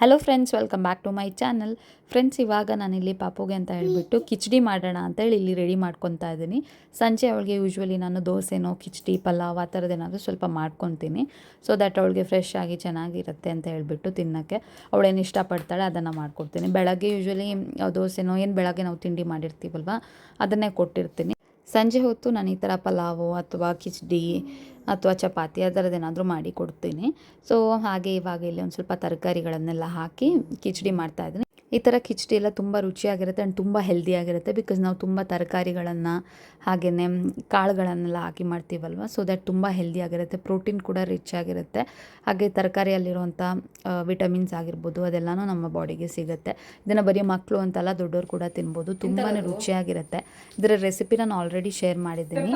Hello friends welcome back to my channel friends ಇವಾಗ ನಾನಿಲ್ಲಿ ಪಾಪುಗೆ ಅಂತ ಹೇಳಿಬಿಟ್ಟು ಕಿಚಡಿ ಮಾಡೋಣ ಅಂತೇಳಿ ಇಲ್ಲಿ ರೆಡಿ ಮಾಡ್ಕೊತಾ ಇದ್ದೀನಿ. ಸಂಜೆ ಅವಳಿಗೆ ಯೂಶ್ವಲಿ ನಾನು ದೋಸೆನೋ, ಕಿಚಡಿ, ಪಲಾವ್ ಆ ಥರದ್ದು ಏನಾದರೂ ಸ್ವಲ್ಪ ಮಾಡ್ಕೊತೀನಿ. ಸೊ ದಟ್ ಅವಳಿಗೆ ಫ್ರೆಶ್ ಆಗಿ ಚೆನ್ನಾಗಿರುತ್ತೆ ಅಂತ ಹೇಳಿಬಿಟ್ಟು ತಿನ್ನೋಕ್ಕೆ ಅವಳೇನು ಇಷ್ಟಪಡ್ತಾಳೆ ಅದನ್ನು ಮಾಡ್ಕೊಡ್ತೀನಿ. ಬೆಳಗ್ಗೆ ಯೂಶ್ವಲಿ ದೋಸೆನೋ, ಏನು ಬೆಳಗ್ಗೆ ನಾವು ತಿಂಡಿ ಮಾಡಿರ್ತೀವಲ್ವ, ಅದನ್ನೇ ಕೊಟ್ಟಿರ್ತೀನಿ. ಸಂಜೆ ಹೊತ್ತು ನಾನು ಈ ಥರ ಪಲಾವು ಅಥವಾ ಕಿಚಡಿ ಅಥವಾ ಚಪಾತಿ ಆ ಥರದ್ದೇನಾದರೂ ಮಾಡಿ ಕೊಡ್ತೀನಿ. ಸೊ ಹಾಗೆ ಇವಾಗ ಇಲ್ಲಿ ಒಂದು ಸ್ವಲ್ಪ ತರಕಾರಿಗಳನ್ನೆಲ್ಲ ಹಾಕಿ ಕಿಚಡಿ ಮಾಡ್ತಾಯಿದ್ದೀನಿ ಈ ಥರ ಕಿಚಡಿ ಎಲ್ಲ ತುಂಬ ರುಚಿಯಾಗಿರುತ್ತೆ ಆ್ಯಂಡ್ ತುಂಬ ಹೆಲ್ದಿಯಾಗಿರುತ್ತೆ ಬಿಕಾಸ್ ನಾವು ತುಂಬ ತರಕಾರಿಗಳನ್ನು ಹಾಗೆಯೇ ಕಾಳುಗಳನ್ನೆಲ್ಲ ಹಾಕಿ ಮಾಡ್ತೀವಲ್ವ? ಸೊ ದ್ಯಾಟ್ ತುಂಬ ಹೆಲ್ದಿಯಾಗಿರುತ್ತೆ ಪ್ರೋಟೀನ್ ಕೂಡ ರಿಚ್ ಆಗಿರುತ್ತೆ. ಹಾಗೆ ತರಕಾರಿಯಲ್ಲಿರುವಂಥ ವಿಟಮಿನ್ಸ್ ಆಗಿರ್ಬೋದು ಅದೆಲ್ಲನೂ ನಮ್ಮ ಬಾಡಿಗೆ ಸಿಗುತ್ತೆ. ಇದನ್ನು ಬರೀ ಮಕ್ಕಳು ಅಂತಲ್ಲ ದೊಡ್ಡವರು ಕೂಡ ತಿನ್ಬೋದು. ತುಂಬಾ ರುಚಿಯಾಗಿರುತ್ತೆ. ಇದರ ರೆಸಿಪಿ ನಾನು ಆಲ್ರೆಡಿ ಶೇರ್ ಮಾಡಿದ್ದೀನಿ.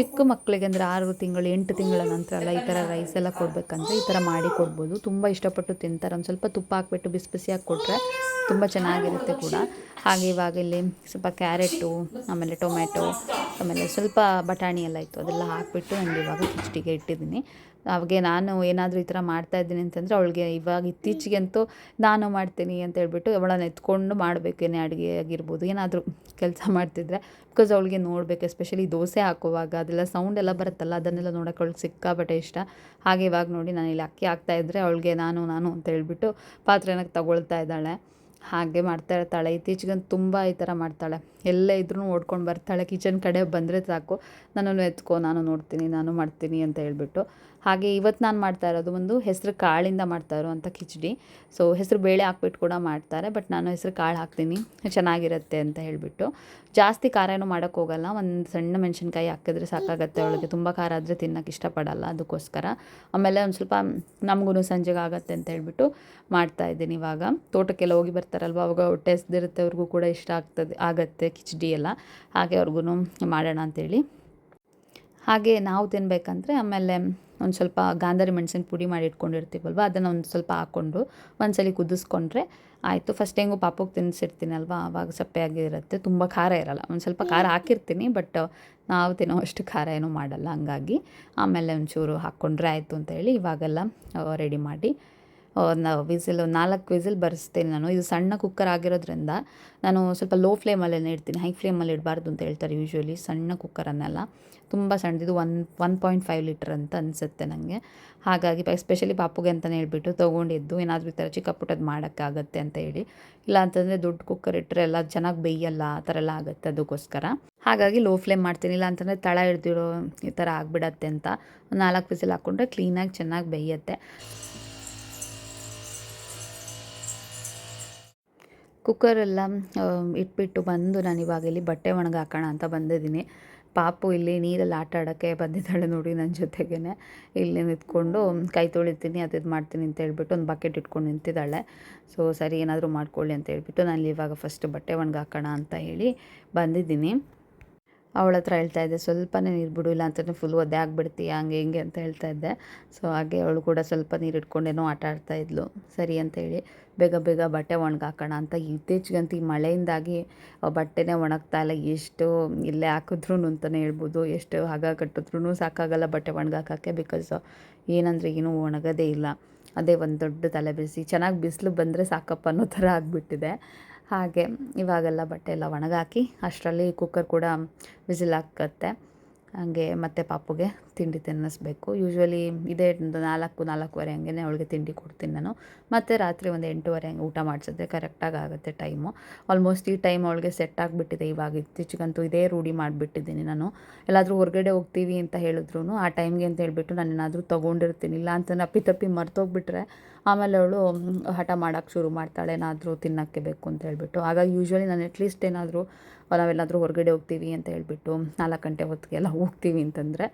ಚಿಕ್ಕ ಮಕ್ಕಳಿಗೆ ಅಂದರೆ ಆರು ತಿಂಗಳು ಎಂಟು ತಿಂಗಳ ನಂತರ ಎಲ್ಲ ಈ ಥರ ರೈಸ್ ಎಲ್ಲ ಕೊಡಬೇಕಂದ್ರೆ ಈ ಥರ ಮಾಡಿ ಕೊಡ್ಬೋದು. ತುಂಬ ಇಷ್ಟಪಟ್ಟು ತಿಂತಾರೆ. ಒಂದು ಸ್ವಲ್ಪ ತುಪ್ಪ ಹಾಕ್ಬಿಟ್ಟು ಬಿಸಿ ಬಿಸಿಯಾಗಿ ಕೊಟ್ಟರೆ ತುಂಬ ಚೆನ್ನಾಗಿರುತ್ತೆ ಕೂಡ. ಹಾಗೆ ಇವಾಗ ಇಲ್ಲಿ ಸ್ವಲ್ಪ ಕ್ಯಾರೆಟು, ಆಮೇಲೆ ಟೊಮೆಟೊ ಆಮೇಲೆ ಸ್ವಲ್ಪ ಬಟಾಣಿ ಎಲ್ಲ ಇತ್ತು. ಅದೆಲ್ಲ ಹಾಕಿಬಿಟ್ಟು ನಾನು ಇವಾಗ ಕಿಚ್ಡಿಗೆ ಇಟ್ಟಿದ್ದೀನಿ. ಅವಾಗೆ ನಾನು ಏನಾದರೂ ಈ ಥರ ಮಾಡ್ತಾ ಇದ್ದೀನಿ ಅಂತಂದರೆ ಅವಳಿಗೆ ಇವಾಗ ಇತ್ತೀಚೆಗೆ ಅಂತೂ ನಾನು ಮಾಡ್ತೀನಿ ಅಂತ ಹೇಳ್ಬಿಟ್ಟು ಅವಳನ್ನ ಎತ್ಕೊಂಡು ಮಾಡಬೇಕೇನೆ ಅಡುಗೆ ಆಗಿರ್ಬೋದು, ಏನಾದರೂ ಕೆಲಸ ಮಾಡ್ತಿದ್ರೆ. ಬಿಕಾಸ್ ಅವಳಿಗೆ ನೋಡಬೇಕು ಎಸ್ಪೆಷಲಿ ದೋಸೆ ಹಾಕುವಾಗ ಅದೆಲ್ಲ ಸೌಂಡ್ ಎಲ್ಲ ಬರುತ್ತಲ್ಲ, ಅದನ್ನೆಲ್ಲ ನೋಡೋಕೆ ಅವಳಿಗೆ ಸಿಕ್ಕಾಪಟ್ಟೆ ಇಷ್ಟ. ಹಾಗೆ ಇವಾಗ ನೋಡಿ ನಾನು ಇಲ್ಲಿ ಅಕ್ಕಿ ಹಾಕ್ತಾ ಇದ್ದರೆ ಅವಳಿಗೆ ನಾನು ನಾನು ಅಂತ ಹೇಳ್ಬಿಟ್ಟು ಪಾತ್ರೆನ ತಗೊಳ್ತಾ ಇದ್ದಾಳೆ. ಹಾಗೆ ಮಾಡ್ತಾ ಇರ್ತಾಳೆ. ಇತ್ತೀಚೆಗಂತೂ ತುಂಬ ಈ ಥರ ಮಾಡ್ತಾಳೆ. ಎಲ್ಲ ಇದ್ರೂ ಓಡ್ಕೊಂಡು ಬರ್ತಾಳೆ. ಕಿಚನ್ ಕಡೆ ಬಂದರೆ ಸಾಕು. ನನ್ನನ್ನು ಎತ್ಕೋ, ನಾನು ನೋಡ್ತೀನಿ, ನಾನು ಮಾಡ್ತೀನಿ ಅಂತ ಹೇಳ್ಬಿಟ್ಟು ಹಾಗೆ ಇವತ್ತು ನಾನು ಮಾಡ್ತಾ ಇರೋದು ಒಂದು ಹೆಸರು ಕಾಳಿಂದ ಮಾಡ್ತಾ ಇರುವಂಥ ಕಿಚಡಿ. ಸೊ ಹೆಸರು ಬೇಳೆ ಹಾಕ್ಬಿಟ್ಟು ಕೂಡ ಮಾಡ್ತಾರೆ ಬಟ್ ನಾನು ಹೆಸರು ಕಾಳು ಹಾಕ್ತೀನಿ. ಚೆನ್ನಾಗಿರುತ್ತೆ ಅಂತ ಹೇಳಿಬಿಟ್ಟು. ಜಾಸ್ತಿ ಖಾರ ಏನು ಮಾಡೋಕ್ಕೆ ಹೋಗಲ್ಲ. ಒಂದು ಸಣ್ಣ ಮೆಣಸಿನ್ಕಾಯಿ ಹಾಕಿದ್ರೆ ಸಾಕಾಗತ್ತೆ. ಅವಳಿಗೆ ತುಂಬ ಖಾರ ಆದರೆ ತಿನ್ನೋಕೆ ಇಷ್ಟಪಡಲ್ಲ ಅದಕ್ಕೋಸ್ಕರ. ಆಮೇಲೆ ಒಂದು ಸ್ವಲ್ಪ ನಮಗೂ ಸಂಜೆಗೆ ಆಗತ್ತೆ ಅಂತ ಹೇಳಿಬಿಟ್ಟು ಮಾಡ್ತಾ ಇದ್ದೀನಿ ಇವಾಗ. ತೋಟಕ್ಕೆಲ್ಲ ಹೋಗಿ ಬರ್ತಾರಲ್ವ? ಅವಾಗ ಹೊಟ್ಟೆ ಹಸ್ದಿರುತ್ತೆ. ಅವ್ರಿಗೂ ಕೂಡ ಇಷ್ಟ ಆಗ್ತದೆ, ಆಗತ್ತೆ ಕಿಚಡಿ ಎಲ್ಲ. ಹಾಗೆ ಅವ್ರಿಗೂ ಮಾಡೋಣ ಅಂತೇಳಿ. ಹಾಗೆ ನಾವು ತಿನ್ನಬೇಕಂದ್ರೆ ಆಮೇಲೆ ಒಂದು ಸ್ವಲ್ಪ ಗಾಂಧಾರಿ ಮೆಣಸಿನ ಪುಡಿ ಮಾಡಿ ಇಟ್ಕೊಂಡಿರ್ತೀವಲ್ವ ಅದನ್ನು ಒಂದು ಸ್ವಲ್ಪ ಹಾಕ್ಕೊಂಡು ಒಂದ್ಸಲಿ ಕುದಿಸ್ಕೊಂಡ್ರೆ ಆಯಿತು. ಫಸ್ಟ್ ಹೆಂಗು ಪಾಪಕ್ಕೆ ತಿನ್ನಿಸಿರ್ತೀನಲ್ವ ಆವಾಗ ಸಪ್ಪೆಯಾಗಿರುತ್ತೆ ತುಂಬ ಖಾರ ಇರಲ್ಲ. ಒಂದು ಸ್ವಲ್ಪ ಖಾರ ಹಾಕಿರ್ತೀನಿ ಬಟ್ ನಾವು ತಿನ್ನೋ ಅಷ್ಟು ಖಾರ ಏನೂ ಮಾಡಲ್ಲ. ಹಂಗಾಗಿ ಆಮೇಲೆ ಒಂಚೂರು ಹಾಕ್ಕೊಂಡ್ರೆ ಆಯಿತು ಅಂತೇಳಿ ಇವಾಗೆಲ್ಲ ರೆಡಿ ಮಾಡಿ ವಿಸಿಲ್ ನಾಲ್ಕು ವಿಸಿಲ್ ಬರೆಸ್ತೀನಿ ನಾನು. ಇದು ಸಣ್ಣ ಕುಕ್ಕರ್ ಆಗಿರೋದ್ರಿಂದ ನಾನು ಸ್ವಲ್ಪ ಲೋ ಫ್ಲೇಮಲ್ಲೇ ಇಡ್ತೀನಿ. ಹೈ ಫ್ಲೇಮಲ್ಲಿ ಇಡಬಾರ್ದು ಅಂತ ಹೇಳ್ತಾರೆ ಯೂಶ್ವಲಿ ಸಣ್ಣ ಕುಕ್ಕರನ್ನೆಲ್ಲ ತುಂಬ ಸಣ್ಣದಿದು one one point five litre ಅಂತ ಅನಿಸುತ್ತೆ ನನಗೆ ಹಾಗಾಗಿ ಎಸ್ಪೆಷಲಿ ಪಾಪುಗೆ ಅಂತಲೇ ಹೇಳ್ಬಿಟ್ಟು ತೊಗೊಂಡಿದ್ದು. ಏನಾದರೂ ಈ ಥರ ಚಿಕ್ಕ ಪುಟ್ಟದ್ದು ಮಾಡೋಕ್ಕಾಗತ್ತೆ ಅಂತ ಹೇಳಿ. ಇಲ್ಲ ಅಂತಂದರೆ ದೊಡ್ಡ ಕುಕ್ಕರ್ ಇಟ್ಟರೆ ಎಲ್ಲ ಚೆನ್ನಾಗಿ ಬೇಯಲ್ಲ, ಆ ಥರ ಎಲ್ಲ ಆಗುತ್ತೆ ಅದಕ್ಕೋಸ್ಕರ ಹಾಗಾಗಿ ಲೋ ಫ್ಲೇಮ್ ಮಾಡ್ತೀನಿ. ಇಲ್ಲ ಅಂತಂದರೆ ತಳ ಹಿಡ್ದಿರೋ ಈ ಥರ ಆಗಿಬಿಡತ್ತೆ ಅಂತ. ನಾಲ್ಕು ವಿಸಿಲ್ ಹಾಕ್ಕೊಂಡ್ರೆ ಕ್ಲೀನಾಗಿ ಚೆನ್ನಾಗಿ ಬೇಯುತ್ತೆ. ಕುಕ್ಕರೆಲ್ಲ ಇಟ್ಬಿಟ್ಟು ಬಂದು ನಾನು ಇವಾಗ ಇಲ್ಲಿ ಬಟ್ಟೆ ಒಣಗಿ ಹಾಕೋಣ ಅಂತ ಬಂದಿದ್ದೀನಿ. ಪಾಪು ಇಲ್ಲಿ ನೀರಲ್ಲಿ ಆಟ ಆಡೋಕ್ಕೆ ಬಂದಿದ್ದಾಳೆ ನೋಡಿ ನನ್ನ ಜೊತೆಗೇ ಇಲ್ಲಿ ನಿಂತ್ಕೊಂಡು ಕೈ ತೊಳಿತೀನಿ, ಅದು ಇದು ಮಾಡ್ತೀನಿ ಅಂತ ಹೇಳ್ಬಿಟ್ಟು ಒಂದು ಬಕೆಟ್ ಇಟ್ಕೊಂಡು ನಿಂತಿದ್ದಾಳೆ. ಸೊ ಸರಿ ಏನಾದರೂ ಮಾಡ್ಕೊಳ್ಳಿ ಅಂತ ಹೇಳ್ಬಿಟ್ಟು ನಾನು ಇವಾಗ ಫಸ್ಟ್ ಬಟ್ಟೆ ಒಣಗಾಕೋಣ ಅಂತ ಹೇಳಿ ಬಂದಿದ್ದೀನಿ. ಅವಳ ಹತ್ರ ಹೇಳ್ತಾ ಇದ್ದೆ, ಸ್ವಲ್ಪನೇ ನೀರು ಬಿಡು ಇಲ್ಲ ಅಂತಂದರೆ ಫುಲ್ ಒದ್ದೆ ಆಗಿಬಿಡ್ತೀಯ, ಹಂಗೆ ಹಿಂಗೆ ಅಂತ ಹೇಳ್ತಾ ಇದ್ದೆ. ಸೊ ಹಾಗೆ ಅವಳು ಕೂಡ ಸ್ವಲ್ಪ ನೀರು ಇಟ್ಕೊಂಡೇನೋ ಆಟ ಆಡ್ತಾ ಇದ್ಲು. ಸರಿ ಅಂತೇಳಿ ಬೇಗ ಬೇಗ ಬಟ್ಟೆ ಒಣಗಾಕೋಣ ಅಂತ ಇತ್ತೀಚೆಗಂತೂ ಈ ಮಳೆಯಿಂದಾಗಿ ಬಟ್ಟೆನೇ ಒಣಗ್ತಾ ಇಲ್ಲ. ಎಷ್ಟು ಇಲ್ಲೇ ಹಾಕಿದ್ರು ಅಂತಲೇ ಹೇಳ್ಬೋದು, ಎಷ್ಟು ಹಗ ಕಟ್ಟಿದ್ರೂ ಸಾಕಾಗಲ್ಲ ಬಟ್ಟೆ ಒಣಗಾಕೋಕ್ಕೆ ಬಿಕಾಸ್ ಏನಂದರೆ ಏನೂ ಒಣಗೋದೇ ಇಲ್ಲ. ಅದೇ ಒಂದು ದೊಡ್ಡ ತಲೆ ಬಿಸಿ, ಚೆನ್ನಾಗಿ ಬಿಸಿಲು ಬಂದರೆ ಸಾಕಪ್ಪ ಅನ್ನೋ ಥರ ಆಗಿಬಿಟ್ಟಿದೆ. ಹಾಗೆ ಇವಾಗೆಲ್ಲ ಬಟ್ಟೆ ಎಲ್ಲ ಒಣಗಾಕಿ ಅಷ್ಟರಲ್ಲಿ ಕುಕ್ಕರ್ ಕೂಡ ವಿಸಿಲ್ ಹಾಕತ್ತೆ. ಹಾಗೆ ಮತ್ತೆ ಪಾಪುಗೆ ತಿಂಡಿ ತಿನ್ನಿಸ್ಬೇಕು. ಯೂಶ್ವಲಿ ಇದೇ ನಾಲ್ಕು, ನಾಲ್ಕೂವರೆ ಹಂಗೆ ಅವಳಿಗೆ ತಿಂಡಿ ಕೊಡ್ತೀನಿ ನಾನು. ಮತ್ತು ರಾತ್ರಿ ಒಂದು ಎಂಟೂವರೆ ಹಂಗೆ ಊಟ ಮಾಡಿಸಿದ್ರೆ ಕರೆಕ್ಟಾಗಿ ಆಗುತ್ತೆ ಟೈಮು ಆಲ್ಮೋಸ್ಟ್ ಈ ಟೈಮ್ ಅವಳಿಗೆ ಸೆಟ್ ಆಗಿಬಿಟ್ಟಿದೆ ಇವಾಗ. ಇತ್ತೀಚೆಗಂತೂ ಇದೇ ರೂಢಿ ಮಾಡಿಬಿಟ್ಟಿದ್ದೀನಿ ನಾನು. ಎಲ್ಲಾದರೂ ಹೊರಗಡೆ ಹೋಗ್ತೀವಿ ಅಂತ ಹೇಳಿದ್ರು ಆ ಟೈಮ್ಗೆ ಅಂತ ಹೇಳಿಬಿಟ್ಟು ನಾನು ಏನಾದರೂ ತೊಗೊಂಡಿರ್ತೀನಿ. ಇಲ್ಲ ಅಂತ ಅಪ್ಪಿ ತಪ್ಪಿ ಮರ್ತೋಗ್ಬಿಟ್ರೆ ಆಮೇಲೆ ಅವಳು ಹಠ ಮಾಡೋಕ್ಕೆ ಶುರು ಮಾಡ್ತಾಳೆ, ಏನಾದರೂ ತಿನ್ನೋಕ್ಕೆ ಬೇಕು ಅಂತ ಹೇಳಿಬಿಟ್ಟು. ಹಾಗಾಗಿ ಯೂಶ್ವಲಿ ನಾನು ಅಟ್ಲೀಸ್ಟ್ ಏನಾದರೂ ನಾವೆಲ್ಲಾದರೂ ಹೊರಗಡೆ ಹೋಗ್ತೀವಿ ಅಂತ ಹೇಳ್ಬಿಟ್ಟು ನಾಲ್ಕು ಗಂಟೆ ಹೊತ್ತಿಗೆಲ್ಲ ಹೋಗ್ತೀವಿ ಅಂತಂದರೆ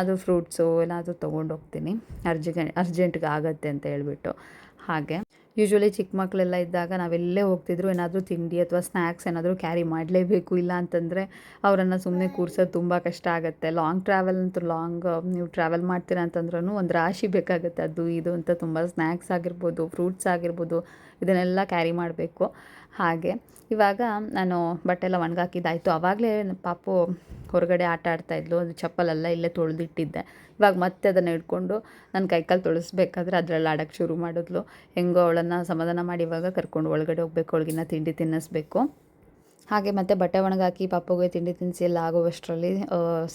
ಅದು ಫ್ರೂಟ್ಸು ಏನಾದರೂ ತೊಗೊಂಡು ಹೋಗ್ತೀನಿ. ಅರ್ಜೆಂಟ್ ಅರ್ಜೆಂಟ್ಗೆ ಆಗತ್ತೆ ಅಂತ ಹೇಳಿಬಿಟ್ಟು. ಹಾಗೆ ಯೂಶ್ವಲಿ ಚಿಕ್ಕ ಮಕ್ಕಳೆಲ್ಲ ಇದ್ದಾಗ ನಾವೆಲ್ಲೇ ಹೋಗ್ತಿದ್ರು, ಏನಾದರೂ ತಿಂಡಿ ಅಥವಾ ಸ್ನ್ಯಾಕ್ಸ್ ಏನಾದರೂ ಕ್ಯಾರಿ ಮಾಡಲೇಬೇಕು. ಇಲ್ಲ ಅಂತಂದರೆ ಅವರನ್ನು ಸುಮ್ಮನೆ ಕೂರ್ಸೋದು ತುಂಬ ಕಷ್ಟ ಆಗುತ್ತೆ. ಲಾಂಗ್ ಟ್ರಾವೆಲ್ ಅಂತೂ ಲಾಂಗ್ ನೀವು ಟ್ರಾವೆಲ್ ಮಾಡ್ತೀರಾ ಅಂತಂದ್ರೂ ಒಂದು ರಾಶಿ ಬೇಕಾಗುತ್ತೆ. ಅದು, ಇದು ಅಂತ ತುಂಬ ಸ್ನ್ಯಾಕ್ಸ್ ಆಗಿರ್ಬೋದು ಫ್ರೂಟ್ಸ್ ಆಗಿರ್ಬೋದು, ಇದನ್ನೆಲ್ಲ ಕ್ಯಾರಿ ಮಾಡಬೇಕು. ಹಾಗೆ. ಇವಾಗ ನಾನು ಬಟ್ಟೆ ಎಲ್ಲ ಒಣಗಾಕಿದ್ದಾಯಿತು. ಆವಾಗಲೇ ಪಾಪು ಹೊರಗಡೆ ಆಟ ಆಡ್ತಾಯಿದ್ಲು ಅದು ಚಪ್ಪಲೆಲ್ಲ ಇಲ್ಲೇ ತೊಳೆದಿಟ್ಟಿದ್ದೆ. ಇವಾಗ ಮತ್ತೆ ಅದನ್ನು ಹಿಡ್ಕೊಂಡು ನನ್ನ ಕೈಕಾಲು ತೊಳಸ್ಬೇಕಾದ್ರೆ ಅದರಲ್ಲಿ ಆಡೋಕ್ಕೆ ಶುರು ಮಾಡಿದ್ಲು. ಹೆಂಗೋ ಅವಳನ್ನು ಸಮಾಧಾನ ಮಾಡಿ ಇವಾಗ ಕರ್ಕೊಂಡು ಒಳಗಡೆ ಹೋಗ್ಬೇಕು. ಅವಳಿಗಿನ್ನ ತಿಂಡಿ ತಿನ್ನಿಸ್ಬೇಕು. ಹಾಗೆ ಮತ್ತೆ ಬಟ್ಟೆ ಒಣಗಾಕಿ ಪಾಪಗೆ ತಿಂಡಿ ತಿನಿಸಿ ಎಲ್ಲ ಆಗುವಷ್ಟರಲ್ಲಿ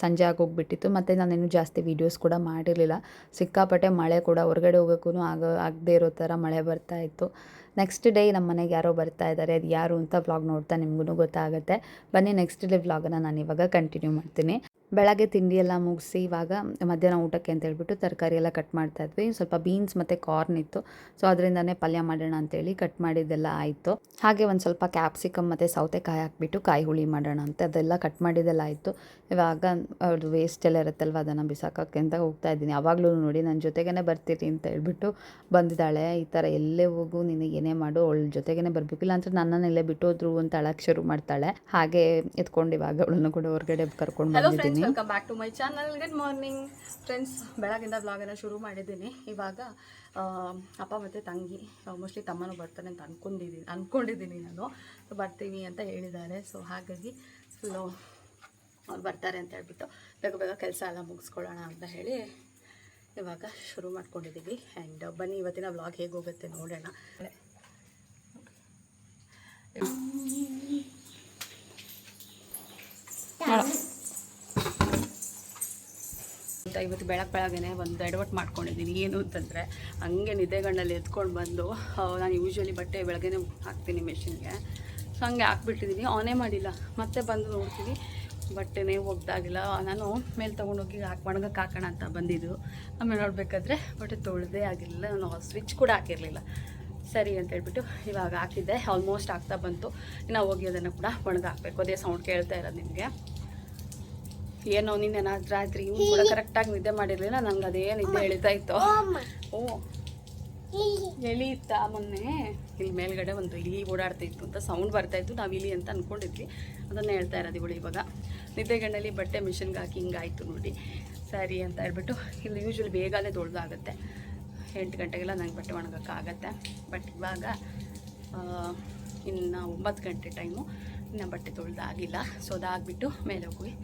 ಸಂಜೆ ಆಗೋಗ್ಬಿಟ್ಟಿತ್ತು. ಮತ್ತು ನಾನೇನು ಜಾಸ್ತಿ ವೀಡಿಯೋಸ್ ಕೂಡ ಮಾಡಿರಲಿಲ್ಲ. ಸಿಕ್ಕಾಪಟ್ಟೆ ಮಳೆ ಕೂಡ ಹೊರಗಡೆ ಹೋಗೋಕ್ಕೂ ಆಗ, ಆಗದೇ ಇರೋ ಥರ ಮಳೆ ಬರ್ತಾ ಇತ್ತು. ನೆಕ್ಸ್ಟ್ ಡೇ ನಮ್ಮ ಮನೆಗೆ ಯಾರೋ ಬರ್ತಾ ಇದ್ದಾರೆ. ಅದು ಯಾರು ಅಂತ ವ್ಲಾಗ್ ನೋಡ್ತಾ ನಿಮಗೂ ಗೊತ್ತಾಗುತ್ತೆ. ಬನ್ನಿ ನೆಕ್ಸ್ಟ್ ಡೇ ವ್ಲಾಗನ್ನು ನಾನು ಇವಾಗ ಕಂಟಿನ್ಯೂ ಮಾಡ್ತೀನಿ. ಬೆಳಗ್ಗೆ ತಿಂಡಿಯೆಲ್ಲ ಎಲ್ಲ ಮುಗಿಸಿ ಇವಾಗ ಮಧ್ಯಾಹ್ನ ಊಟಕ್ಕೆ ಅಂತ ಹೇಳ್ಬಿಟ್ಟು ತರಕಾರಿ ಎಲ್ಲ ಕಟ್ ಮಾಡ್ತಾ ಇದ್ವಿ. ಸ್ವಲ್ಪ ಬೀನ್ಸ್ ಮತ್ತು ಕಾರ್ನ್ ಇತ್ತು. ಸೊ ಅದರಿಂದನೇ ಪಲ್ಯ ಮಾಡೋಣ ಅಂತೇಳಿ ಕಟ್ ಮಾಡಿದ್ದೆಲ್ಲ ಆಯಿತು. ಹಾಗೆ ಒಂದು ಸ್ವಲ್ಪ ಕ್ಯಾಪ್ಸಿಕಮ್ ಮತ್ತು ಸೌತೆಕಾಯಿ ಹಾಕ್ಬಿಟ್ಟು ಕಾಯಿ ಹುಳಿ ಮಾಡೋಣ ಅಂತ ಅದೆಲ್ಲ ಕಟ್ ಮಾಡಿದ್ದೆಲ್ಲ ಆಯಿತು. ಇವಾಗ ಅವ್ರದ್ದು ವೇಸ್ಟ್ ಎಲ್ಲ ಇರುತ್ತಲ್ವ ಅದನ್ನು ಬಿಸಾಕೋಕ್ಕೆ ಅಂತ ಹೋಗ್ತಾ ಇದ್ದೀನಿ. ಯಾವಾಗಲೂ ನೋಡಿ ನನ್ನ ಜೊತೆಗೇ ಬರ್ತೀರಿ ಅಂತ ಹೇಳ್ಬಿಟ್ಟು ಬಂದಿದ್ದಾಳೆ. ಈ ಥರ ಎಲ್ಲೇ ಹೋಗು ನಿನಗೆ ಏನೇ ಮಾಡು ಅವಳ ಜೊತೆಗೇ ಬರಬೇಕು ಇಲ್ಲ ಅಂತ ನನ್ನನ್ನು ಇಲ್ಲೇ ಬಿಟ್ಟು ಹೋದ್ರು ಅಂತ ಅಳಕ್ಕೆ ಶುರು ಮಾಡ್ತಾಳೆ. ಹಾಗೆ ಎತ್ಕೊಂಡು ಇವಾಗ ಅವಳನ್ನು ಕೂಡ ಹೊರಗಡೆ ಕರ್ಕೊಂಡು ಬಂದಿದ್ದೀನಿ. Welcome back to my channel good morning friends ಬೆಳಗಿಂದ ಬ್ಲಾಗನ್ನು ಶುರು ಮಾಡಿದ್ದೀನಿ. ಇವಾಗ ಅಪ್ಪ ಮತ್ತು ತಂಗಿ ಮೋಸ್ಟ್ಲಿ ತಮ್ಮನೂ ಬರ್ತಾನೆ ಅಂತ ಅಂದ್ಕೊಂಡಿದ್ದೀನಿ ಅಂದ್ಕೊಂಡಿದ್ದೀನಿ ನಾನು. ಬರ್ತೀನಿ ಅಂತ ಹೇಳಿದ್ದಾರೆ. ಸೊ ಹಾಗಾಗಿ ಫುಲ್ಲು ಅವ್ರು ಬರ್ತಾರೆ ಅಂತ ಹೇಳ್ಬಿಟ್ಟು ಬೇಗ ಬೇಗ ಕೆಲಸ ಎಲ್ಲ ಮುಗಿಸ್ಕೊಳ್ಳೋಣ ಅಂತ ಹೇಳಿ ಇವಾಗ ಶುರು ಮಾಡ್ಕೊಂಡಿದ್ದೀವಿ ಆ್ಯಂಡ್ ಬನ್ನಿ, ಇವತ್ತಿನ ಬ್ಲಾಗ್ ಹೇಗೆ ಹೋಗುತ್ತೆ ನೋಡೋಣ ಅಂತ ಇವತ್ತು ಬೆಳಗ್ಗೆ ಬೆಳಗ್ಗೆ ಒಂದು ಎಡವಟ್ಟು ಮಾಡ್ಕೊಂಡಿದ್ದೀನಿ. ಏನು ಅಂತಂದರೆ, ಹಂಗೆ ನಿದ್ದೆಗಣ್ಣಲ್ಲಿ ಎತ್ಕೊಂಡು ಬಂದು ನಾನು ಯೂಶ್ವಲಿ ಬಟ್ಟೆ ಬೆಳಗ್ಗೆ ಹಾಕ್ತೀನಿ ಮೆಷಿನ್ಗೆ ಸೊ ಹಂಗೆ ಹಾಕ್ಬಿಟ್ಟಿದ್ದೀನಿ ಆನೇ ಮಾಡಿಲ್ಲ. ಮತ್ತೆ ಬಂದು ನೋಡ್ತೀನಿ. ಬಟ್ಟೆನೇ ಒಗ್ದಾಗಿಲ್ಲ. ನಾನು ಮೇಲೆ ತೊಗೊಂಡೋಗಿ ಹಾಕಿ ಒಣಗಕ್ಕೆ ಹಾಕೋಣ ಅಂತ ಬಂದಿದ್ದು. ಆಮೇಲೆ ನೋಡಬೇಕಾದ್ರೆ ಬಟ್ಟೆ ತೊಳೆದೇ ಆಗಿರಲಿಲ್ಲ ನಾನು ಸ್ವಿಚ್ ಕೂಡ ಹಾಕಿರಲಿಲ್ಲ. ಸರಿ ಅಂತ ಹೇಳ್ಬಿಟ್ಟು ಇವಾಗ ಹಾಕಿದ್ದೆ. ಆಲ್ಮೋಸ್ಟ್ ಆಗ್ತಾ ಬಂತು. ಇನ್ನು ಹೋಗಿ ಅದನ್ನು ಕೂಡ ಒಣಗಾಕಬೇಕು ಅದೇ ಸೌಂಡ್ ಕೇಳ್ತಾ ಇರೋದು ನಿಮಗೆ. ಏನೋ ನಿನ್ನೆ ರಾತ್ರಿ ಇವ್ನು ಕೂಡ ಕರೆಕ್ಟಾಗಿ ನಿದ್ದೆ ಮಾಡಿರಲಿಲ್ಲ ನಂಗೆ ಅದೇ ನಿದ್ದೆ ಎಳಿತಾ ಇತ್ತು. ಓ. ಇತ್ತಾ ಮೊನ್ನೆ. ಇಲ್ಲಿ ಮೇಲ್ಗಡೆ ಒಂದು ಇಲಿ ಓಡಾಡ್ತಾ ಇತ್ತು ಅಂತ ಸೌಂಡ್ ಬರ್ತಾ ಇತ್ತು ನಾವು ಇಲಿ ಅಂತ ಅಂದ್ಕೊಂಡಿದ್ವಿ ಅದನ್ನು ಹೇಳ್ತಾ ಇರೋದು ಇವಳು ಇವಾಗ. ನಿದ್ದೆಗಣ್ಣಲ್ಲಿ ಬಟ್ಟೆ ಮಿಷಿನ್ಗೆ ಹಾಕಿ ಹಿಂಗಾಯ್ತು ನೋಡಿ. ಸರಿ ಅಂತ ಹೇಳ್ಬಿಟ್ಟು ಇಲ್ಲಿ ಯೂಶ್ವಲಿ ಬೇಗನೆ ದೊಡ್ಡದಾಗುತ್ತೆ ಎಂಟು ಗಂಟೆಗೆಲ್ಲ ನಂಗೆ ಬಟ್ಟೆ ಒಣಗೋಕ್ಕಾಗತ್ತೆ ಬಟ್ ಇವಾಗ ಇನ್ನು ಒಂಬತ್ತು ಗಂಟೆ ಟೈಮು ಇನ್ನು ಬಟ್ಟೆ ತೊಳ್ದಾಗಿಲ್ಲ. ಸೊ ಅದಾಗ್ಬಿಟ್ಟು ಮೇಲೆ ಹೋಗಿ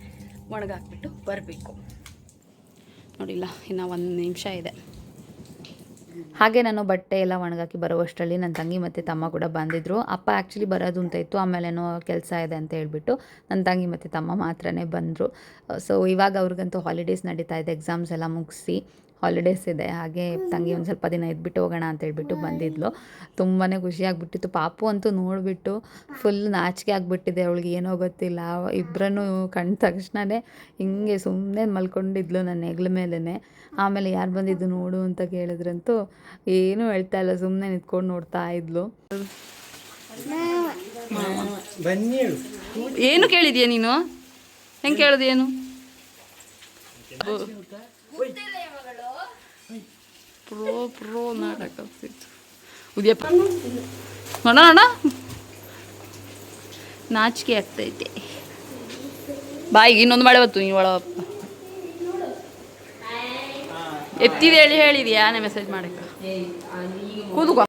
ಒಣಗಾಕ್ಬಿಟ್ಟು ಬರಬೇಕು. ನೋಡಿಲ್ಲ, ಇನ್ನು ಒಂದು ನಿಮಿಷ ಇದೆ. ಹಾಗೆ ನಾನು ಬಟ್ಟೆ ಎಲ್ಲ ಒಣಗಾಕಿ ಬರುವಷ್ಟರಲ್ಲಿ ನನ್ನ ತಂಗಿ ಮತ್ತು ತಮ್ಮ ಕೂಡ ಬಂದಿದ್ದರು ಅಪ್ಪ ಆ್ಯಕ್ಚುಲಿ ಬರೋದು ಅಂತ ಇತ್ತು ಆಮೇಲೇನೋ ಕೆಲಸ ಇದೆ ಅಂತ ಹೇಳ್ಬಿಟ್ಟು ನನ್ನ ತಂಗಿ ಮತ್ತು ತಮ್ಮ ಮಾತ್ರನೇ ಬಂದರು. ಸೊ ಇವಾಗ ಅವ್ರಿಗಂತೂ ಹಾಲಿಡೇಸ್ ನಡೀತಾ ಇದೆ ಎಕ್ಸಾಮ್ಸ್ ಎಲ್ಲ ಮುಗಿಸಿ. ಹಾಲಿಡೇಸ್ ಇದೆ. ಹಾಗೆ ತಂಗಿ ಒಂದು ಸ್ವಲ್ಪ ದಿನ ಇದ್ಬಿಟ್ಟು ಹೋಗೋಣ ಅಂತ ಹೇಳ್ಬಿಟ್ಟು ಬಂದಿದ್ಲು. ತುಂಬಾ ಖುಷಿಯಾಗಿಬಿಟ್ಟಿತ್ತು ಪಾಪು ಅಂತೂ ನೋಡಿಬಿಟ್ಟು ಫುಲ್ ನಾಚಿಕೆ ಆಗಿಬಿಟ್ಟಿದೆ. ಅವಳಿಗೆ ಏನೋ ಗೊತ್ತಿಲ್ಲ. ಇಬ್ಬರನ್ನು ಕಂಡ ತಕ್ಷಣವೇ ಹಿಂಗೆ ಸುಮ್ಮನೆ ಮಲ್ಕೊಂಡಿದ್ಲು ನನ್ನ ಹೆಗ್ಲ ಮೇಲೇ ಆಮೇಲೆ ಯಾರು ಬಂದಿದ್ದು ನೋಡು ಅಂತ ಕೇಳಿದ್ರಂತೂ ಏನೂ ಹೇಳ್ತಾ ಇಲ್ಲ. ಸುಮ್ಮನೆ ನಿಂತ್ಕೊಂಡು ನೋಡ್ತಾ ಇದ್ಲು. ಬನ್ನಿ ಏನು ಕೇಳಿದ್ಯಾ ನೀನು? ಹೆಂಗೆ ಕೇಳಿದೆ ಏನು? ನಾಚಿಕೆ ಆಗ್ತೈತೆ. ಬಾಯಿಗೆ ಇನ್ನೊಂದು ಮಳೆ ಬತ್ತು ನೀವು ಒಳಪ್ಪ ಎತ್ತಿದೆ ಹೇಳಿ, ಹೇಳಿದ್ಯಾ? ನಾನು ಮೆಸೇಜ್ ಮಾಡಕ್ಕೆ ಕೂದುಕೋ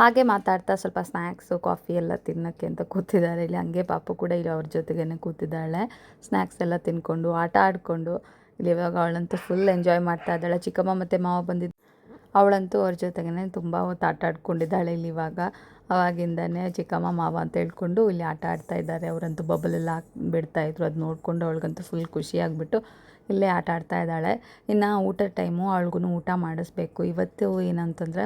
ಹಾಗೆ ಮಾತಾಡ್ತಾ ಸ್ವಲ್ಪ ಸ್ನ್ಯಾಕ್ಸು ಕಾಫಿ ಎಲ್ಲ ತಿನ್ನೋಕ್ಕೆ ಅಂತ ಕೂತಿದ್ದಾರೆ. ಇಲ್ಲಿ ಹಂಗೆ ಪಾಪು ಕೂಡ ಇಲ್ಲಿ ಅವ್ರ ಜೊತೆಗೇ ಕೂತಿದ್ದಾಳೆ. ಸ್ನ್ಯಾಕ್ಸ್ ಎಲ್ಲ ತಿನ್ಕೊಂಡು, ಆಟ ಆಡಿಕೊಂಡು, ಇಲ್ಲಿ ಇವಾಗ ಅವಳಂತೂ ಫುಲ್ ಎಂಜಾಯ್ ಮಾಡ್ತಾ ಇದ್ದಾಳೆ. ಚಿಕ್ಕಮ್ಮ ಮತ್ತು ಮಾವ ಬಂದಿದ್ದು ಅವಳಂತೂ ಅವ್ರ ಜೊತೆಗೇ ತುಂಬ ಹೊತ್ತು ಆಟ ಆಡ್ಕೊಂಡಿದ್ದಾಳೆ ಇಲ್ಲಿ ಇವಾಗ. ಅವಾಗಿಂದನೇ ಚಿಕ್ಕಮ್ಮ ಮಾವ ಅಂತ ಹೇಳ್ಕೊಂಡು ಇಲ್ಲಿ ಆಟ ಆಡ್ತಾ ಇದ್ದಾರೆ. ಅವರಂತೂ ಬಬಲೆಲ್ಲ ಹಾಕಿ ಬಿಡ್ತಾಯಿದ್ರು ಅದು ನೋಡಿಕೊಂಡು ಅವಳಿಗಂತೂ ಫುಲ್ ಖುಷಿಯಾಗ್ಬಿಟ್ಟು ಇಲ್ಲೇ ಆಟ ಆಡ್ತಾ ಇದ್ದಾಳೆ. ಇನ್ನು ಊಟದ ಟೈಮು ಅವಳಿಗೂ ಊಟ ಮಾಡಿಸ್ಬೇಕು. ಇವತ್ತು ಏನಂತಂದರೆ,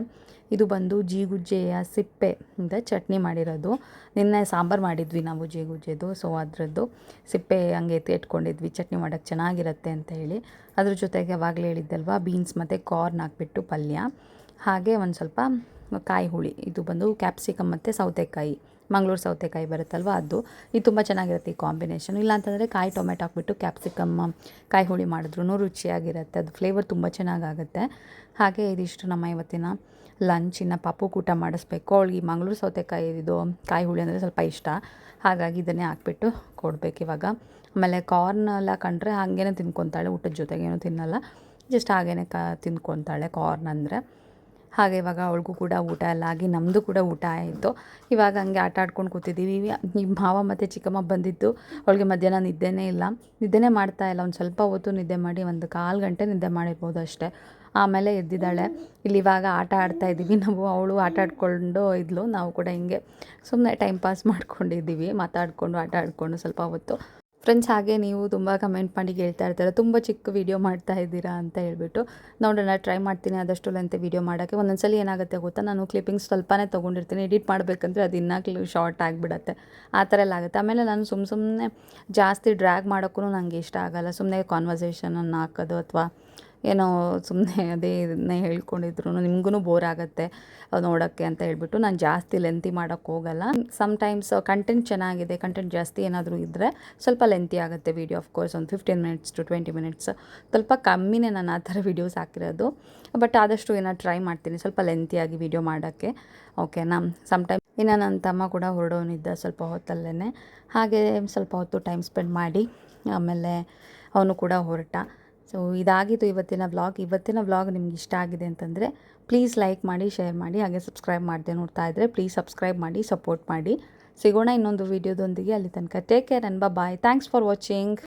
ಇದು ಬಂದು ಜೀಗುಜ್ಜೆಯ ಸಿಪ್ಪೆ ಇಂದ ಚಟ್ನಿ ಮಾಡಿರೋದು. ನಿನ್ನೆ ಸಾಂಬಾರು ಮಾಡಿದ್ವಿ ನಾವು ಜೀಗುಜ್ಜೆದು ಸೊ ಅದರದ್ದು ಸಿಪ್ಪೆ ಹಂಗೆ ಎತ್ತಿ ಇಟ್ಕೊಂಡಿದ್ವಿ ಚಟ್ನಿ ಮಾಡೋಕ್ಕೆ ಚೆನ್ನಾಗಿರುತ್ತೆ ಅಂತ ಹೇಳಿ. ಅದ್ರ ಜೊತೆಗೆ ಯಾವಾಗಲೇ ಹೇಳಿದ್ದಲ್ವ ಬೀನ್ಸ್ ಮತ್ತು ಕಾರ್ನ್ ಹಾಕ್ಬಿಟ್ಟು ಪಲ್ಯ. ಹಾಗೆ ಒಂದು ಸ್ವಲ್ಪ ಕಾಯಿ ಹುಳಿ, ಇದು ಬಂದು ಕ್ಯಾಪ್ಸಿಕಮ್ ಮತ್ತು ಸೌತೆಕಾಯಿ. ಮಂಗಳೂರು ಸೌತೆಕಾಯಿ ಬರುತ್ತಲ್ವ ಅದು. ಇದು ತುಂಬ ಚೆನ್ನಾಗಿರುತ್ತೆ ಈ ಕಾಂಬಿನೇಷನ್. ಇಲ್ಲಾಂತಂದರೆ ಕಾಯಿ ಟೊಮೆಟೊ ಹಾಕ್ಬಿಟ್ಟು ಕ್ಯಾಪ್ಸಿಕಮ್, ಕಾಯಿ ಹುಳಿ ಮಾಡಿದ್ರೂ ರುಚಿಯಾಗಿರುತ್ತೆ. ಅದು ಫ್ಲೇವರ್ ತುಂಬ ಚೆನ್ನಾಗಾಗುತ್ತೆ. ಹಾಗೆ ಇದಿಷ್ಟು ನಮ್ಮ ಇವತ್ತಿನ ಲಂಚಿನ ಪಾಪು ಊಟ ಮಾಡಿಸ್ಬೇಕು. ಅವಳಿಗೆ ಮಂಗಳೂರು ಸೌತೆಕಾಯಿ ಇದು ಕಾಯಿ ಹುಳಿ ಅಂದರೆ ಸ್ವಲ್ಪ ಇಷ್ಟ. ಹಾಗಾಗಿ ಇದನ್ನೇ ಹಾಕ್ಬಿಟ್ಟು ಕೊಡಬೇಕು ಇವಾಗ. ಆಮೇಲೆ ಕಾರ್ನ್ ಎಲ್ಲ ಕಂಡ್ರೆ ಹಾಗೇನೆ ತಿನ್ಕೊತಾಳೆ, ಊಟದ ಜೊತೆಗೇನು ತಿನ್ನಲ್ಲ. ಜಸ್ಟ್ ಹಾಗೇನೆ ಕ, ತಿನ್ಕೊತಾಳೆ ಕಾರ್ನ್ ಅಂದರೆ. ಹಾಗೆ ಇವಾಗ ಅವಳಿಗೂ ಕೂಡ ಊಟ ಎಲ್ಲ ಆಗಿ ನಮ್ಮದು ಕೂಡ ಊಟ ಆಯಿತು. ಇವಾಗ ಹಂಗೆ ಆಟ ಆಡ್ಕೊಂಡು ಕೂತಿದ್ದೀವಿ ನಿಮ್ಮ ಮಾವ ಮತ್ತು ಚಿಕ್ಕಮ್ಮ ಬಂದಿದ್ದು. ಅವಳಿಗೆ ಮಧ್ಯಾಹ್ನ ನಿದ್ದೆನೇ ಇಲ್ಲ. ನಿದ್ದೆನೇ ಮಾಡ್ತಾ ಇಲ್ಲ. ಒಂದು ಸ್ವಲ್ಪ ಹೊತ್ತು ನಿದ್ದೆ ಮಾಡಿ ಒಂದು ಕಾಲು ಗಂಟೆ ನಿದ್ದೆ ಮಾಡಿರ್ಬೋದು ಅಷ್ಟೇ. ಆಮೇಲೆ ಎದ್ದಿದ್ದಾಳೆ. ಇಲ್ಲಿ ಇವಾಗ ಆಟ ಆಡ್ತಾ ಇದ್ದೀವಿ. ನಾವು, ಅವಳು ಆಟ ಆಡ್ಕೊಂಡು ಇದ್ಲು. ನಾವು ಕೂಡ ಹಿಂಗೆ ಸುಮ್ಮನೆ ಟೈಮ್ ಪಾಸ್ ಮಾಡ್ಕೊಂಡಿದ್ದೀವಿ. ಮಾತಾಡಿಕೊಂಡು, ಆಟ ಆಡಿಕೊಂಡು ಸ್ವಲ್ಪ ಹೊತ್ತು. ಫ್ರೆಂಡ್ಸ್ ಹಾಗೆ ನೀವು ತುಂಬ ಕಮೆಂಟ್ ಮಾಡಿ ಹೇಳ್ತಾ ಇರ್ತಾರೆ. ತುಂಬ ಚಿಕ್ಕ ವೀಡಿಯೋ ಮಾಡ್ತಾ ಇದ್ದೀರಾ ಅಂತ ಹೇಳ್ಬಿಟ್ಟು. ನೋಡೋಣ ಟ್ರೈ ಮಾಡ್ತೀನಿ. ಆದಷ್ಟು ಲೆಂತೆ ವೀಡಿಯೋ ಮಾಡೋಕ್ಕೆ. ಒಂದೊಂದ್ಸಲಿ ಏನಾಗುತ್ತೆ ಗೊತ್ತಾ? ನಾನು ಕ್ಲಿಪ್ಪಿಂಗ್ಸ್ ಸ್ವಲ್ಪನೇ ತೊಗೊಂಡಿರ್ತೀನಿ. ಎಡಿಟ್ ಮಾಡಬೇಕಂದ್ರೆ ಅದು ಇನ್ನೂ ಶಾರ್ಟ್ ಆಗಿಬಿಡತ್ತೆ. ಆ ಥರ ಎಲ್ಲ ಆಗುತ್ತೆ. ಆಮೇಲೆ ನಾನು ಸುಮ್ಮ ಸುಮ್ಮನೆ ಜಾಸ್ತಿ ಡ್ರ್ಯಾಗ್ ಮಾಡೋಕ್ಕೂ ನನಗೆ ಇಷ್ಟ ಆಗೋಲ್ಲ. ಸುಮ್ಮನೆ ಕಾನ್ವರ್ಸೇಷನನ್ನು ಹಾಕೋದು ಅಥವಾ ಏನೋ ಸುಮ್ಮನೆ ಅದೇ ಇದನ್ನೇ ಹೇಳ್ಕೊಂಡಿದ್ರು ನಿಮಗೂ ಬೋರ್ ಆಗುತ್ತೆ ನೋಡೋಕ್ಕೆ ಅಂತ ಹೇಳ್ಬಿಟ್ಟು ನಾನು ಜಾಸ್ತಿ ಲೆಂತಿ ಮಾಡೋಕ್ಕೆ ಹೋಗಲ್ಲ. ಸಮ್ಟೈಮ್ಸ್ ಕಂಟೆಂಟ್ ಚೆನ್ನಾಗಿದೆ ಕಂಟೆಂಟ್ ಜಾಸ್ತಿ ಏನಾದರೂ ಇದ್ದರೆ ಸ್ವಲ್ಪ ಲೆಂತಿ ಆಗುತ್ತೆ ವೀಡಿಯೋ ಆಫ್ಕೋರ್ಸ್ ಒಂದು fifteen minutes to twenty minutes ಸ್ವಲ್ಪ ಕಮ್ಮಿನೇ ನಾನು ಆ ಥರ ವೀಡಿಯೋಸ್ ಹಾಕಿರೋದು. ಬಟ್ ಆದಷ್ಟು ಏನೋ ಟ್ರೈ ಮಾಡ್ತೀನಿ, ಸ್ವಲ್ಪ ಲೆಂತಿಯಾಗಿ ವೀಡಿಯೋ ಮಾಡೋಕ್ಕೆ. ಓಕೆನಾ ಸಮ್ಟೈಮ್ ಇನ್ನು ನನ್ನ ತಮ್ಮ ಕೂಡ ಹೊರಡೋನಿದ್ದ ಸ್ವಲ್ಪ ಹೊತ್ತಲ್ಲೇ ಹಾಗೆ ಸ್ವಲ್ಪ ಹೊತ್ತು ಟೈಮ್ ಸ್ಪೆಂಡ್ ಮಾಡಿ, ಆಮೇಲೆ ಅವನು ಕೂಡ ಹೊರಟ. ಸೊ ಇದಾಗಿತ್ತು ಇವತ್ತಿನ ವ್ಲಾಗ್ ಇವತ್ತಿನ ವ್ಲಾಗ್ ನಿಮ್ಗೆ ಇಷ್ಟ ಆಗಿದೆ ಅಂತಂದರೆ ಪ್ಲೀಸ್ ಲೈಕ್ ಮಾಡಿ ಶೇರ್ ಮಾಡಿ, ಹಾಗೆ ಸಬ್ಸ್ಕ್ರೈಬ್ ಮಾಡಿದೆ ನೋಡ್ತಾ ಇದ್ದರೆ ಪ್ಲೀಸ್ ಸಬ್ಸ್ಕ್ರೈಬ್ ಮಾಡಿ ಸಪೋರ್ಟ್ ಮಾಡಿ. ಸಿಗೋಣ ಇನ್ನೊಂದು ವೀಡಿಯೋದೊಂದಿಗೆ ಅಲ್ಲಿ ತನಕ ಟೇಕ್ ಕೇರ್ ಅನ್ಬಾ ಬಾಯ್ ಥ್ಯಾಂಕ್ಸ್ ಫಾರ್ ವಾಚಿಂಗ್